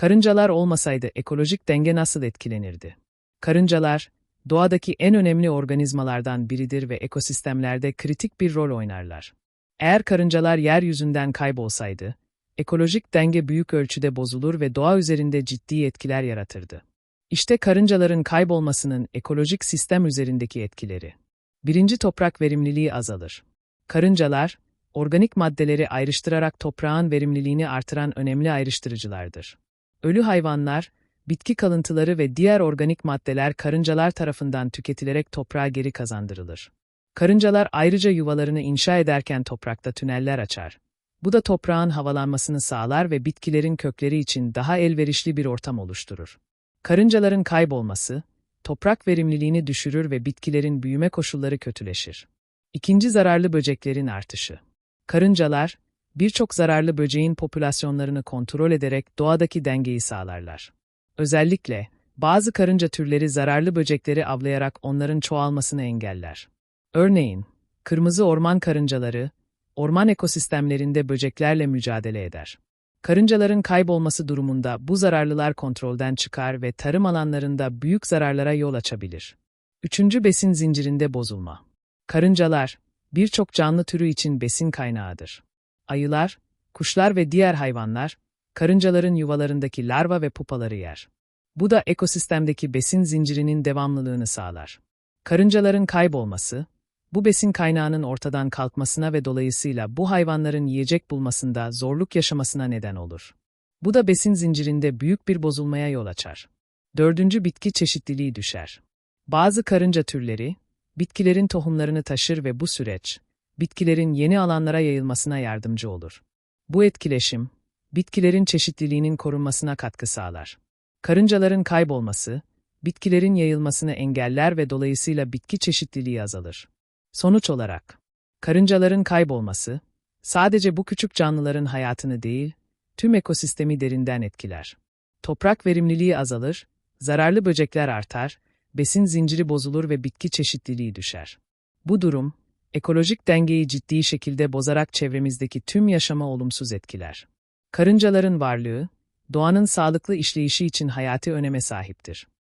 Karıncalar olmasaydı ekolojik denge nasıl etkilenirdi? Karıncalar, doğadaki en önemli organizmalardan biridir ve ekosistemlerde kritik bir rol oynarlar. Eğer karıncalar yeryüzünden kaybolsaydı, ekolojik denge büyük ölçüde bozulur ve doğa üzerinde ciddi etkiler yaratırdı. İşte karıncaların kaybolmasının ekolojik sistem üzerindeki etkileri. Birinci toprak verimliliği azalır. Karıncalar, organik maddeleri ayrıştırarak toprağın verimliliğini artıran önemli ayrıştırıcılardır. Ölü hayvanlar, bitki kalıntıları ve diğer organik maddeler karıncalar tarafından tüketilerek toprağa geri kazandırılır. Karıncalar ayrıca yuvalarını inşa ederken toprakta tüneller açar. Bu da toprağın havalanmasını sağlar ve bitkilerin kökleri için daha elverişli bir ortam oluşturur. Karıncaların kaybolması, toprak verimliliğini düşürür ve bitkilerin büyüme koşulları kötüleşir. İkinci zararlı böceklerin artışı. Karıncalar, birçok zararlı böceğin popülasyonlarını kontrol ederek doğadaki dengeyi sağlarlar. Özellikle, bazı karınca türleri zararlı böcekleri avlayarak onların çoğalmasını engeller. Örneğin, kırmızı orman karıncaları, orman ekosistemlerinde böceklerle mücadele eder. Karıncaların kaybolması durumunda bu zararlılar kontrolden çıkar ve tarım alanlarında büyük zararlara yol açabilir. Üçüncü besin zincirinde bozulma. Karıncalar, birçok canlı türü için besin kaynağıdır. Ayılar, kuşlar ve diğer hayvanlar, karıncaların yuvalarındaki larva ve pupaları yer. Bu da ekosistemdeki besin zincirinin devamlılığını sağlar. Karıncaların kaybolması, bu besin kaynağının ortadan kalkmasına ve dolayısıyla bu hayvanların yiyecek bulmasında zorluk yaşamasına neden olur. Bu da besin zincirinde büyük bir bozulmaya yol açar. Dördüncü bitki çeşitliliği düşer. Bazı karınca türleri, bitkilerin tohumlarını taşır ve bu süreç, bitkilerin yeni alanlara yayılmasına yardımcı olur. Bu etkileşim, bitkilerin çeşitliliğinin korunmasına katkı sağlar. Karıncaların kaybolması, bitkilerin yayılmasını engeller ve dolayısıyla bitki çeşitliliği azalır. Sonuç olarak, karıncaların kaybolması, sadece bu küçük canlıların hayatını değil, tüm ekosistemi derinden etkiler. Toprak verimliliği azalır, zararlı böcekler artar, besin zinciri bozulur ve bitki çeşitliliği düşer. Bu durum, ekolojik dengeyi ciddi şekilde bozarak çevremizdeki tüm yaşama olumsuz etkiler. Karıncaların varlığı, doğanın sağlıklı işleyişi için hayati öneme sahiptir.